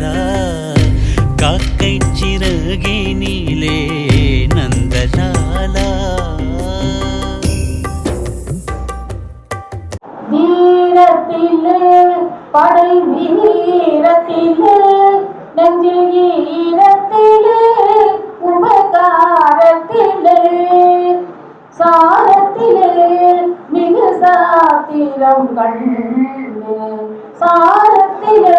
நாதலாலா காக்கை சிறகினிலே நந்தலாலா? வீரத்திலே படை வீரத்திலே நெஞ்சில் ஈரத்திலே உபகாரத்திலே சாரத்திலே மிகு சாத்திரம் கண்ணு சாரத்திலே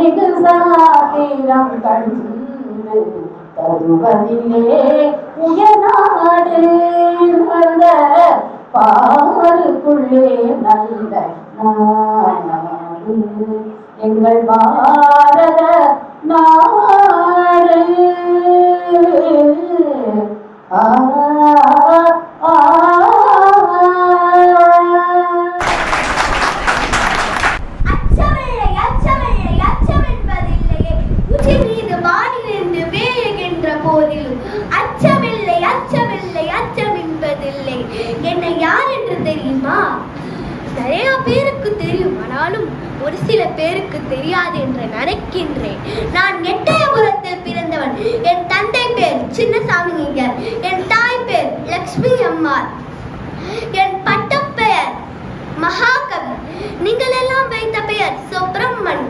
மிகு சாத்திரம் கண்ணு தருவதிலே உயநாடு அந்த பாருக்குள்ளே நல்ல நாடு எங்கள் பாரத நாடு ஆ என்னை யார் என்று தெரியுமா? நிறைய பேருக்கு தெரியும். ஆனாலும் ஒரு சில பேருக்கு தெரியாது என்று நினைக்கின்றேன். நான் எட்டயபுரத்தில் பிறந்தவன். என் தந்தை பேர் சின்னசாமி ஐயர் என் தாய் பேர் லக்ஷ்மி அம்மாள் என் பட்டப்பெயர் மகாகவி. நீங்கள் எல்லாம் வைத்த பெயர் சுப்பிரமணி.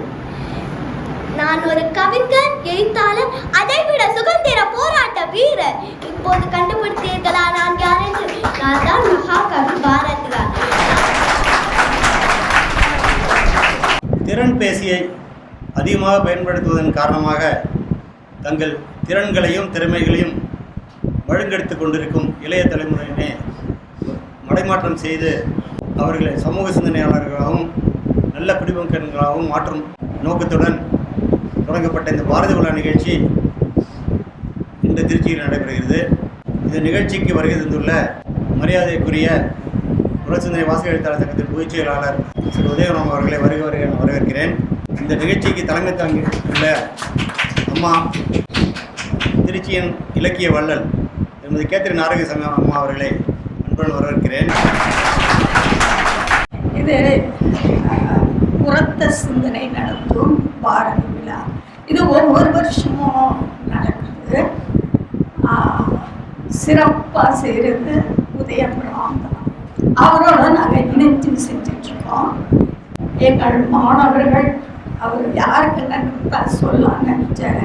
நான் ஒரு கவிஞர் எழுத்தாளர் அதைவிட சுதந்திர போராட்ட வீரர். இப்போது கண்டுபிடித்தீர்களா நான் யார் என்று? நான் தான் மகாகவி பாரதியார் திறன் பேசியை அதிகமாக பயன்படுத்துவதன் காரணமாக தங்கள் திறன்களையும் திறமைகளையும் ஒழுங்கெடுத்து கொண்டிருக்கும் இளைய தலைமுறையினை மடைமாற்றம் செய்து அவர்களை சமூக சிந்தனையாளர்களாகவும் நல்ல குடிமக்கன்களாகவும் மாற்றும் நோக்கத்துடன் தொடங்கப்பட்ட இந்த பாரதி விழா நிகழ்ச்சி இன்று திருச்சியில் நடைபெறுகிறது. இந்த நிகழ்ச்சிக்கு வருகை தந்துள்ள மரியாதைக்குரிய புரட்சிந்தனை வாசக எழுத்தாளர் சங்கத்தின் பொதுச் செயலாளர் திரு உதயராம் அவர்களை வருக வருக வரவேற்கிறேன். இந்த நிகழ்ச்சிக்கு தலைமை தாங்கியுள்ள அம்மா திருச்சியின் இலக்கிய வள்ளல் திருமதி கேத்திரி நாரகசாமி அம்மா அவர்களை அன்புடன் வரவேற்கிறேன். இது அஹ், சிந்தனை நடத்தும் பாரதி இது ஒவ்வொரு வருஷமும் நடக்குது. சிறப்பாக செய்கிறது உதயபுரம் அவரோட நாங்கள் இணைஞ்சு செஞ்சிட்ருக்கோம். எங்கள் மாணவர்கள் அவர் யாருக்கு நன்றி சொல்லலாம் நினைச்சாங்க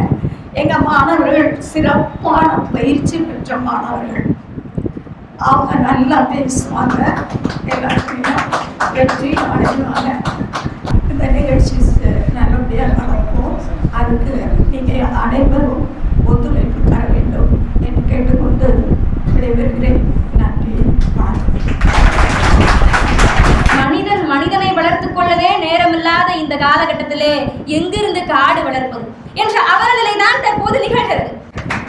எங்கள் மாணவர்கள் சிறப்பான பயிற்சி பெற்ற மாணவர்கள். அவங்க நல்லா பேசுவாங்க. எல்லாத்தையும் வெற்றி அடைவாங்க. இந்த நிகழ்ச்சி அனைவரும் ஒத்துழைப்பு தர வேண்டும் என்று கேட்டுக்கொண்டு விடைபெறுகிறேன். நன்றி. மனிதன் மனிதனை வளர்த்துக் கொள்ளவே நேரமில்லாத இந்த காலகட்டத்திலே எங்கிருந்து காடு வளர்ப்பது என்ற அவலநிலைதான் தற்போது நிகழ்கிறது.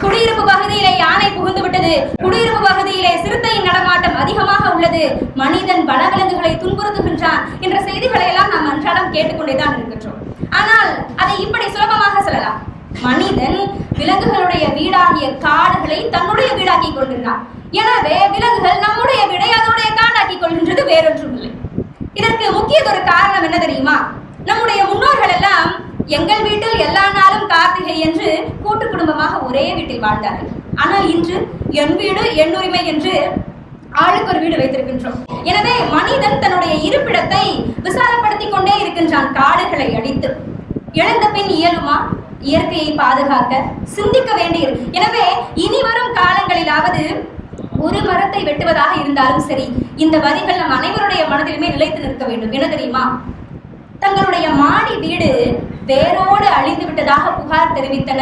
குடியிருப்பு பகுதியிலே யானை புகுந்து விட்டது. குடியிருப்பு பகுதியிலே சிறுத்தையின் நடமாட்டம் அதிகமாக உள்ளது. மனிதன் வனவிலங்குகளை துன்புறுத்துகின்றான் என்ற செய்திகளை எல்லாம் நாம் அன்றாடம் கேட்டுக்கொண்டேதான் இருக்கின்றோம். ஆனால் அதை இப்படி சுலபமாக சொல்லலாம். மனிதன் விலங்குகளுடைய வீடாகிய காடுகளை தன்னுடைய வீடாக்கிக் கொள்கின்றான். எனவே விலங்குகள் நம்முடைய வீடை அதனுடைய காடாக்கிக் கொள்கின்றது வேறொன்றும் இல்லை இதற்கு முக்கியதொரு காரணம் என்ன தெரியுமா? நம்முடைய முன்னோர்கள் எல்லாம் எங்கள் வீட்டில் எல்லா நாளும் கார்த்திகை என்று கூட்டு குடும்பமாக ஒரே வீட்டில் வாழ்ந்தார்கள். ஆனால் இன்று என் வீடு என் உரிமை என்று ஆளுக்கு ஒரு வீடு வைத்திருக்கின்றோம். எனவே மனிதன் தன்னுடைய இருப்பிடத்தை விசாலப்படுத்திக் கொண்டே இருக்கின்றான் காடுகளை அடித்து. இழந்த பின் இயலுமா? இயற்கையை பாதுகாக்க சிந்திக்க வேண்டியது. எனவே இனி வரும் காலங்களிலாவது ஒரு மரத்தை வெட்டுவதாக இருந்தாலும் சரி இந்த வரிகள் நம் அனைவருடைய மனதிலுமே நிலைத்து நிற்க வேண்டும். என்ன தெரியுமா? தங்களுடைய மாடி வீடு வேரோடு அழிந்து விட்டதாக புகார் தெரிவித்தன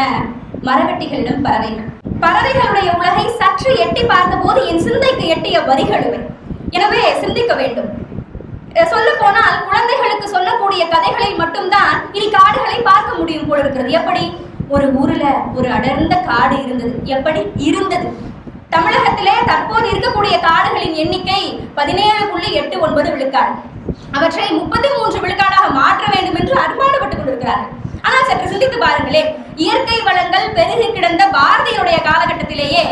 மரவெட்டிகளிடம் பறவைகள். பறவைகளுடைய உலகை சற்று எட்டி பார்த்தபோது என் சிந்தைக்கு எட்டிய வரிகளுமே எனவே சிந்திக்க வேண்டும். சொல்ல போனால் குழந்தைகளுக்கு சொல்லக்கூடிய கதைகளில் மட்டும்தான் பார்க்க போல இருக்கிறது. எப்படி? ஒரு ஊர்ல ஒரு அடர்ந்த காடு இருந்தது. எப்படி? இருந்தது. தமிழகத்திலே தற்போது இருக்கக்கூடிய காடுகளின் எண்ணிக்கை பதினேழு புள்ளி எட்டு ஒன்பது விழுக்காடு. அவற்றை முப்பத்தி மூன்று விழுக்காடாக மாற்ற வேண்டும் என்று அரும்பாடுபட்டுக் கொண்டிருக்கிறார்கள். ஆனால் சற்று சிந்தித்து பாருங்களேன் இயற்கை வளங்கள் பெருகி கிடந்த பாரதியுடைய காலகட்டத்திலேயே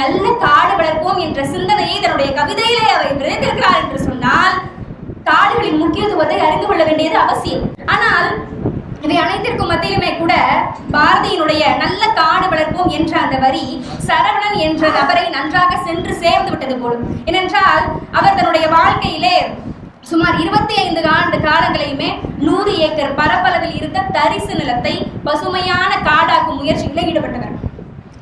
நல்ல காடு வளர்ப்போம் என்ற சிந்தனையை தன்னுடைய கவிதையிலே அவர் விதைத்திருக்கிறார் என்று சொன்னால் காடுகளின் முக்கியத்துவத்தை அறிந்து கொள்ள வேண்டியது அவசியம். ஆனால் இவை அனைத்திற்கும் மத்தியிலுமே கூட பாரதியினுடைய நல்ல காடு வளர்ப்போம் என்ற அந்த வரி சரவணன் என்ற நபரை நன்றாக சென்று சேர்ந்து விட்டது போலும். ஏனென்றால் அவர் தன்னுடைய வாழ்க்கையிலே சுமார் இருபத்தி ஐந்து ஆண்டு காலங்களையுமே நூறு ஏக்கர் பரப்பளவில் இருந்த தரிசு நிலத்தை பசுமையான காடாக்கும் முயற்சிகளில் ஈடுபட்டவர்.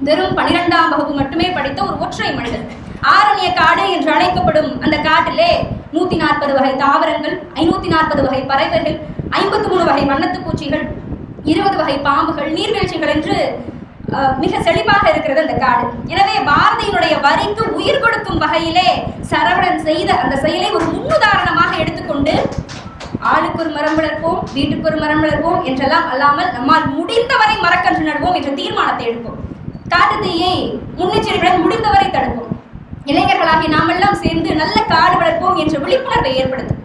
வெறும் பனிரெண்டாம் வகுப்பு மட்டுமே படித்த ஒரு ஒற்றை மனிதன். ஆரண்ய காடு என்று அழைக்கப்படும் அந்த காட்டிலே நூத்தி நாற்பது வகை தாவரங்கள் ஐநூத்தி நாற்பது வகை பறவைகள் ஐம்பத்தி மூணு வகை வண்ணத்துப் பூச்சிகள் இருபது வகை பாம்புகள் நீர்வீழ்ச்சிகள் என்று மிக செழிப்பாக இருக்கிறது அந்த காடு. எனவே பாரதியினுடைய வரிக்கு உயிர் கொடுக்கும் வகையிலே சரவணன் செய்த அந்த செயலை ஒரு முன்னுதாரணமாக எடுத்துக்கொண்டு ஆளுக்கு ஒரு மரம் வளர்ப்போம் வீட்டுக்கு ஒரு மரம் வளர்ப்போம் என்றெல்லாம் அல்லாமல் நம்மால் முடிந்தவரை மரக்கன்று நடுவோம் என்ற தீர்மானத்தை எடுப்போம். காட்டு தீயை முன்னெச்சரிக்கையுடன் முடிந்தவரை தடுப்போம். இளைஞர்களாகி நாமெல்லாம் சேர்ந்து நல்ல காடு வளர்ப்போம் என்ற விழிப்புணர்வை ஏற்படுத்தும்.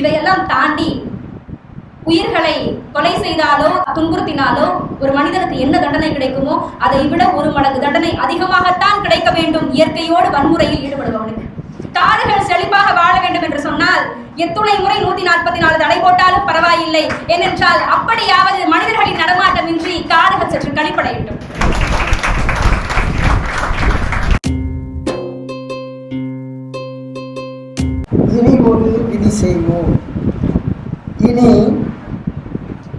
இவையெல்லாம் தாண்டி உயிர்களை கொலை செய்தாலோ துன்புறுத்தினாலோ ஒரு மனிதனுக்கு என்ன தண்டனை கிடைக்குமோ அதை விட ஒரு மடங்கு தண்டனை அதிகமாகத்தான் கிடைக்க வேண்டும். இயற்கையோடு வன்முறையில் ஈடுபடுபவனுக்கு. காடுகள் செழிப்பாக வாழ வேண்டும் என்று சொன்னால் எத்துணை முறை நூத்தி நாற்பத்தி நாலு தடை போட்டாலும் பரவாயில்லை. ஏனென்றால் அப்படியாவது மனிதர்களின் நடமாட்டமின்றி காடுகள் சற்று கழிப்படையட்டும். இனி ஒரு விதி செய்வோம்.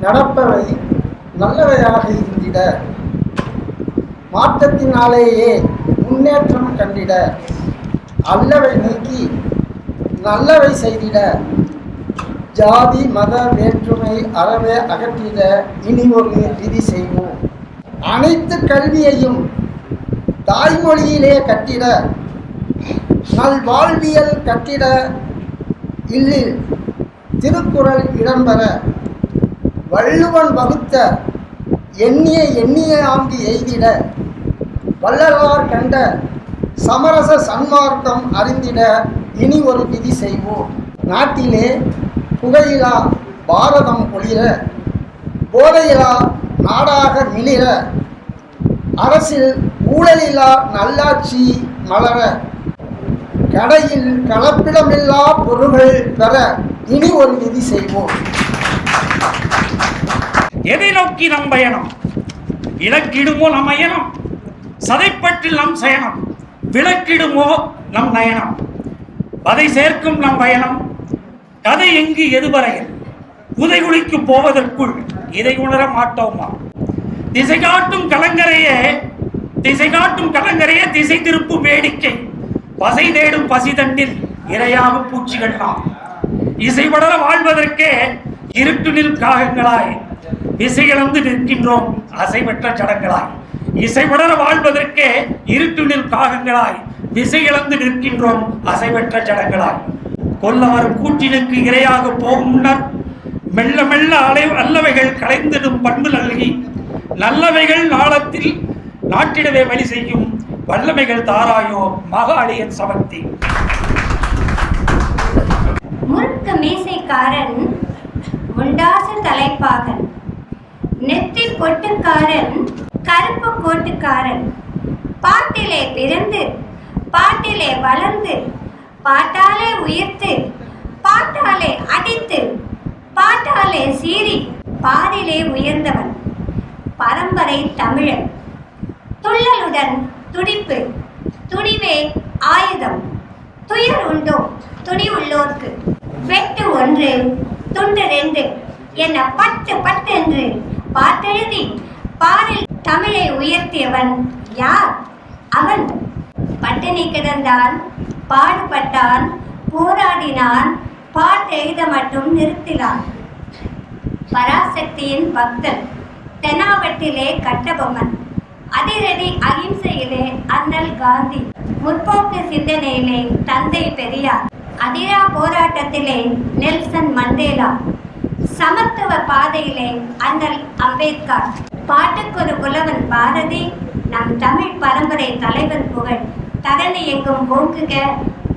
நடப்பவை நல்லவையாக இருந்திட. மாற்றத்தினாலேயே முன்னேற்றம் கண்டிட. அல்லவை நீக்கி நல்லவை செய்திட. ஜாதி மத வேற்றுமை அறவே அகற்றிட இனி ஒரு விதி செய்வோம். அனைத்து கல்வியையும் தாய்மொழியிலே கட்டிட நல்வாழ்வியல் கட்டிட இல்லில் திருக்குறள் இடம்பெற. வள்ளுவன் வகுத்த எண்ணிய எண்ணிய ஆண்டு எய்திட வள்ளலார் கண்ட சமரச சன்மார்க்கம் அறிந்திட இனி ஒரு விதி செய்வோம். நாட்டிலே புகையிலா பாரதம் ஒளிர போதையிலா நாடாக மிளிர அரசில் ஊழலில்லா நல்லாட்சி மலர கடையில் கலப்பிடமில்லா பொருள்கள் பெற இனி ஒரு விதி செய்வோம். எதை நோக்கி நம் பயணம்? இலக்கிடுமோ நம் அயனம்? சதைப்பற்றில் நம் சயனம்? விளக்கிடுமோ நம் நயனம்? அதை சேர்க்கும் நம் பயணம்? கதை எங்கு எதுவரையில் புதைகுழிக்கு போவதற்குள் இதை உணர மாட்டோமா? திசை காட்டும் கலங்கரையே திசை காட்டும் கலங்கரையே திசை திருப்பும் வேடிக்கை. பசை தேடும் பசிதண்டில் இரையாகும் பூச்சிகள் நாம். இசைபடர வாழ்வதற்கே இருட்டுனில் காகங்களாய். இசையிழந்து நிற்கின்றோம் அசைவற்ற ஜடங்களாய் இசைபடர வாழ்வதற்கே இருட்டுனில் காகங்களாய். விசையிழந்து நிற்கின்றோம் அசைவற்ற ஜடங்களாய் கொல்ல வரும் கூற்றினுக்கு இரையாக போகும் முன்னர் மெல்ல மெல்ல அலை அல்லவைகள் கலைந்திடும் பண்பு நல்கி. நல்லவைகள் நாளத்தில் நாட்டிடவே வழி செய்யும் வல்லமைகள் தாராயோ மகாளியன் சமர்த்தி. முழுக்க மீசைக்காரன் முண்டாசு தலைப்பாகன். நெற்றி பொட்டுக்காரன் கருப்பு கோட்டுக்காரன். பாட்டிலே பிறந்து பாட்டிலே வளர்ந்து பாட்டாலே உயர்த்து பாட்டாலே அடித்து பாட்டாலே சீறி பாரிலே உயர்ந்தவன். பரம்பரை தமிழன். துள்ளலுடன் துடிப்பு துணிவே ஆயுதம். துயர் உண்டோ? துணி உள்ளோர்க்கு. வெட்டு ஒன்று துண்டு ரெண்டு. என பட்டு பட்டு என்று பாட்டெழுதி பாரில் தமிழை உயர்த்தியவன் யார்? அவன் பட்டினி கிடந்தான் பாடுபட்டான் போராடினான் பாட்டெழுத மட்டும் நிறுத்தினான். பராசக்தியின் பக்தன் தெனாவட்டிலே கட்டபொம்மன். அதிரடி அகிம்சையிலே அண்ணல் காந்தி. முற்போக்கு சிந்தனையிலே தந்தை பெரியார். அதிரா போராட்டத்திலே நெல்சன் மண்டேலா. சமத்துவ பாதையிலே அண்ணல் அம்பேத்கர். பாட்டுக்கொரு புலவன் பாரதி நம் தமிழ் பரம்பரை தலைவன் புகழ். தரணி எங்கும் ஓங்குக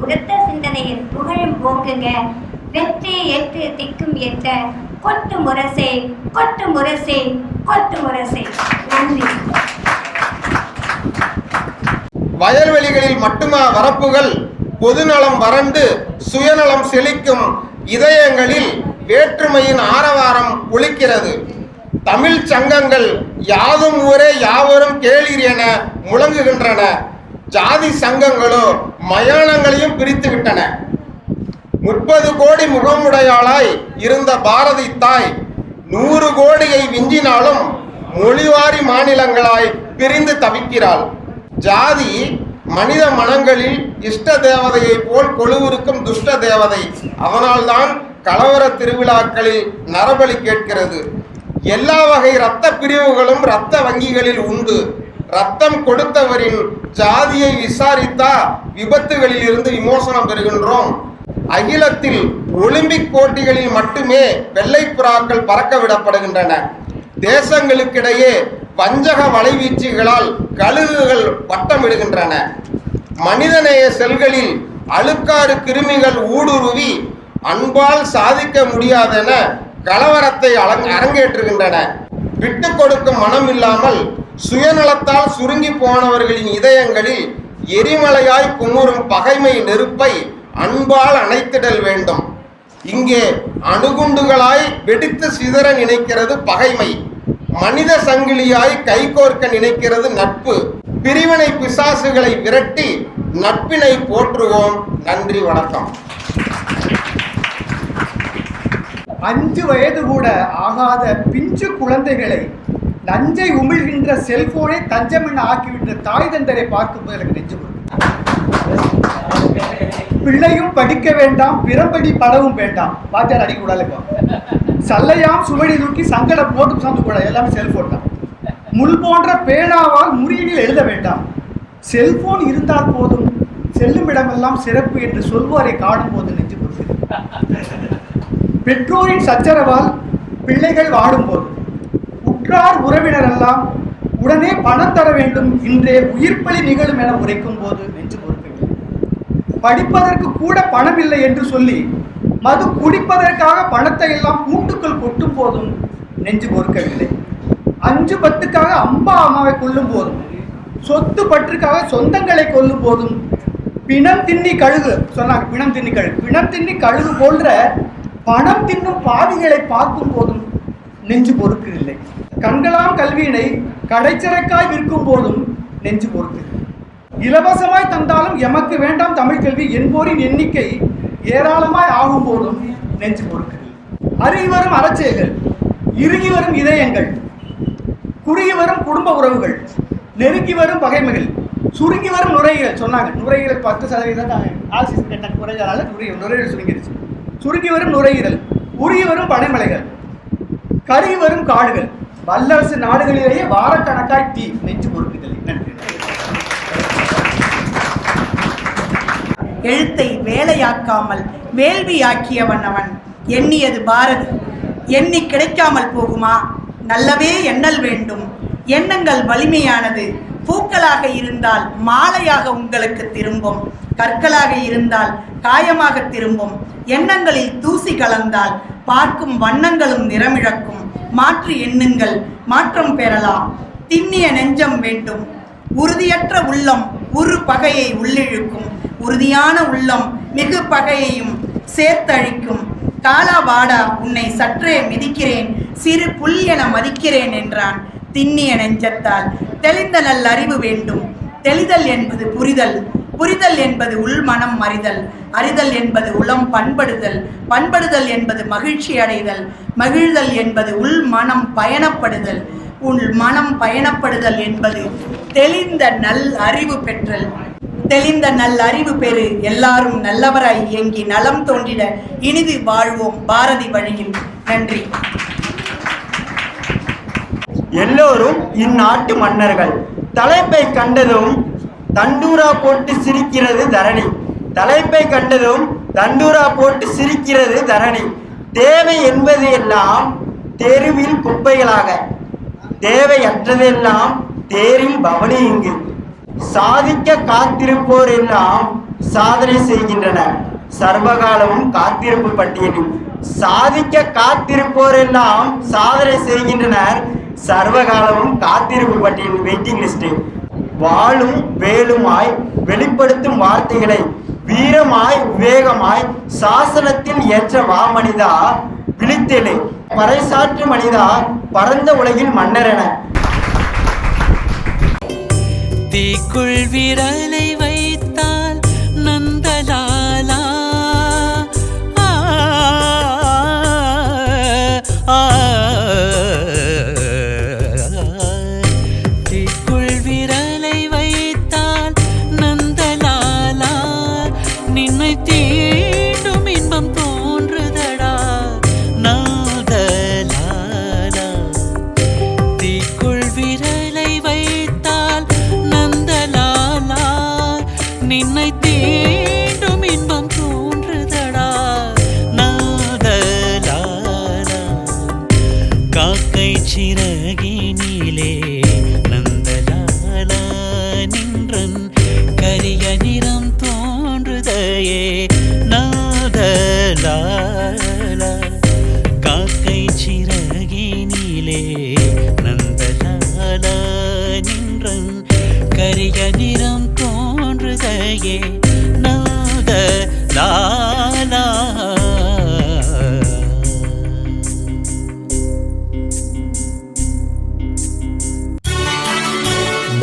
உடுத்த சிந்தனையின் புகழும் ஓங்குக வெற்றி எட்டு திக்கும் எட்ட கொட்டு முரசே கொட்டு முரசே கொட்டு முரசே. நன்றி. வயல்வெளிகளில் மட்டுமா வரப்புகள் பொதுநலம் வறண்டு சுயநலம் செழிக்கும் இதயங்களில் வேற்றுமையின் ஆரவாரம் ஒழிக்கிறது. தமிழ் சங்கங்கள் யாதும் ஊரே யாவரும் கேளீர் என முழங்குகின்றன. ஜாதி சங்கங்களோ மயானங்களையும் பிரித்து விட்டன முப்பது கோடி முகமுடையாளாய் இருந்த பாரதி தாய் நூறு கோடியை விஞ்சினாலும் மொழிவாரி மாநிலங்களாய் பிரிந்து தவிக்கிறாள். ஜாதி மனித மனங்களில் இஷ்ட தேவதையை போல் கொழுவிருக்கும் துஷ்ட தேவதை. அதனால்தான் கலவர திருவிழாக்களில் நரபலி கேட்கிறது. எல்லா வகை இரத்த பிரிவுகளும் இரத்த வங்கிகளில் உண்டு. ரத்தம் கொடுத்தவரின் ஜாதியை விசாரித்தா விபத்துகளில் இருந்து விமோசனம் பெறுகின்றோம். அகிலத்தில் ஒலிம்பிக் போட்டிகளில் மட்டுமே வெள்ளை புறாக்கள் பறக்க விடப்படுகின்றன தேசங்களுக்கிடையே வஞ்சக வலைவீச்சுகளால் கழுகுகள் வட்டமிடுகின்றன. மனிதநேய செல்களில் அழுக்காறு கிருமிகள் ஊடுருவி அன்பால் சாதிக்க முடியாதென கலவரத்தை அலங்- அரங்கேற்றுகின்றன. விட்டு கொடுக்கும் மனம் இல்லாமல் சுயநலத்தால் சுருங்கி போனவர்களின் இதயங்களில் எரிமலையாய் குமுறும் பகைமை நெருப்பை அன்பால் அணைத்திடல் வேண்டும். இங்கே அணுகுண்டுகளாய் வெடித்து சிதற நினைக்கிறது பகைமை. மனித சங்கிலியாய் கைகோர்க்க நினைக்கிறது நட்பு. பிரிவினை பிசாசுகளை விரட்டி நட்பினை போற்றுவோம். நன்றி வணக்கம். அஞ்சு வயது கூட ஆகாத பிஞ்சு குழந்தைகளை நஞ்சை உமிழ்கின்ற செல்போனை தஞ்சமென ஆக்கிவிட்ட தாய் தந்தரை பார்க்கும்போது எனக்கு நெஞ்சு பிள்ளையும் படிக்க வேண்டாம் பிறப்படி படவும் வேண்டாம். வாத்தியார் அடிக்கூடாது இப்போ. சல்லையாம் சுவடி தூக்கி சங்கடம் நோட்டு சார்ந்து கூட எல்லாமே செல்போன் தான். முள் போன்ற பேனாவால் முறியீடில் எழுத வேண்டாம். செல்போன் இருந்தால் போதும். செல்லும் இடமெல்லாம் சிறப்பு என்று சொல்வாரை காணும் போது நெஞ்சு பொறுக்கிறது பெற்றோரின் சச்சரவால் பிள்ளைகள் வாடும்போது உற்றார் உறவினர் எல்லாம் உடனே பணம் தர வேண்டும் இன்றே உயிர்ப்பலி நிகழும் என உரைக்கும் போது நெஞ்சு பொறுக்கவில்லை படிப்பதற்கு கூட பணம் இல்லை என்று சொல்லி மது குடிப்பதற்காக பணத்தை எல்லாம் கூட்டுக்குள் கொட்டும் போதும் நெஞ்சு பொறுக்கவில்லை அஞ்சு பத்துக்காக அம்பா அம்மாவை கொல்லும் போதும் சொத்து பற்றுக்காக சொந்தங்களை கொல்லும் போதும் பிணம் தின்னி கழுகு சொன்னாங்க பிணம் தின்னி கழுகு பிணம் தின்னி கழுகு போன்ற பணம் தின்னும் பாவிகளை பார்க்கும் போதும் நெஞ்சு பொறுக்கவில்லை. கண்களாம் கல்வியினை கடைச்சரக்காய் விற்கும் போதும் நெஞ்சு பொறுக்கவில்லை. இலவசமாய் தந்தாலும் எமக்கு வேண்டாம் தமிழ் கல்வி என்போரின் எண்ணிக்கை ஏராளமாய் ஆகும் போதும் நெஞ்சு பொறுக்கவில்லை. அருகி வரும் அரச்சைகள் இறுகி வரும் இதயங்கள் குறுகி வரும் குடும்ப உறவுகள் நெருங்கி வரும் பகைமைகள் சுருங்கி வரும் நுரையீரல் சொன்னாங்க. நுரையீரல் பத்து சதவீதம் தான். ஆக்சிஜன் கட்ட குறைஞ்சனால நுரையீரல் நுரையீரல் சுருங்கிருச்சு. சுருங்கி வரும் நுரையீரல் உருகி வரும் பனைமலைகள் கருகி வரும் காடுகள். வல்லரசு நாடுகளிலேயே வாரக்கணக்காய் தீ நெஞ்சு பொறுக்குதல் நன்றி எழுத்தை வேலையாக்காமல் வேள்வியாக்கியவன் அவன். எண்ணியது பாரதி. எண்ணி கிடைக்காமல் போகுமா? நல்லவே எண்ணல் வேண்டும். எண்ணங்கள் வலிமையானது. பூக்களாக இருந்தால் மாலையாக உங்களுக்கு திரும்பும். கற்களாக இருந்தால் காயமாக திரும்பும். எண்ணங்களில் தூசி கலந்தால் பார்க்கும் வண்ணங்களும் நிறமிழக்கும். மாற்று எண்ணுங்கள் மாற்றம் பெறலாம். திண்ணிய நெஞ்சம் வேண்டும். உறுதியற்ற உள்ளம் உரு பகையை உள்ளிழுக்கும். உறுதியான உள்ளம் மிகு பகையையும் சேர்த்தழிக்கும். காலா வாடா உன்னை சற்றே மிதிக்கிறேன். சிறு புல் என மதிக்கிறேன் என்றான் திண்ணிய நெஞ்சத்தால். தெளிந்த நல்லறிவு வேண்டும். தெளிதல் என்பது புரிதல். புரிதல் என்பது உள் மனம் அறிதல் அறிதல் என்பது உளம் பண்படுதல் பண்படுதல் என்பது மகிழ்ச்சி அடைதல் மகிழ்தல் என்பது உள் மனம் பயணப்படுதல். உள் மனம் பயணப்படுதல் என்பது தெளிந்த நல் அறிவு பெற்றல். தெளிந்த நல் அறிவு பெறு எல்லாரும் நல்லவராய் இயங்கி நலம் தோன்றிட இனிது வாழ்வோம் பாரதி வழியில். நன்றி. எல்லோரும் இந்நாட்டு மன்னர்கள். தலைப்பை கண்டதும் தண்டூரா போட்டு சிரிக்கிறது தரணி. தலைப்பை கண்டதும் தண்டூரா போட்டு சிரிக்கிறது தரணி. தேவை என்பது எல்லாம் தெருவில் குப்பைகளாக. தேவையற்றதெல்லாம் தேரில் பவனி இங்கு. சாதிக்க காத்திருப்போர் எல்லாம் சாதனை செய்கின்றனர். சர்வகாலமும் காத்திருப்பு பட்டியலில். சாதிக்க காத்திருப்போர் எல்லாம் சாதனை செய்கின்றனர். சர்வகாலமும் காத்திருப்பு பட்டியல் வெயிட்டிங் லிஸ்ட் வாழும் வேலுமாய் வெளிப்படுத்தும் வார்த்தைகளை வீரமாய் விவேகமாய் சாசனத்தில் ஏற்ற வா மனிதா? விழித்தெழு. பறைசாற்று மனிதா பரந்த உலகில் மன்னரென. தீக்குள் விரலை வைத்தால்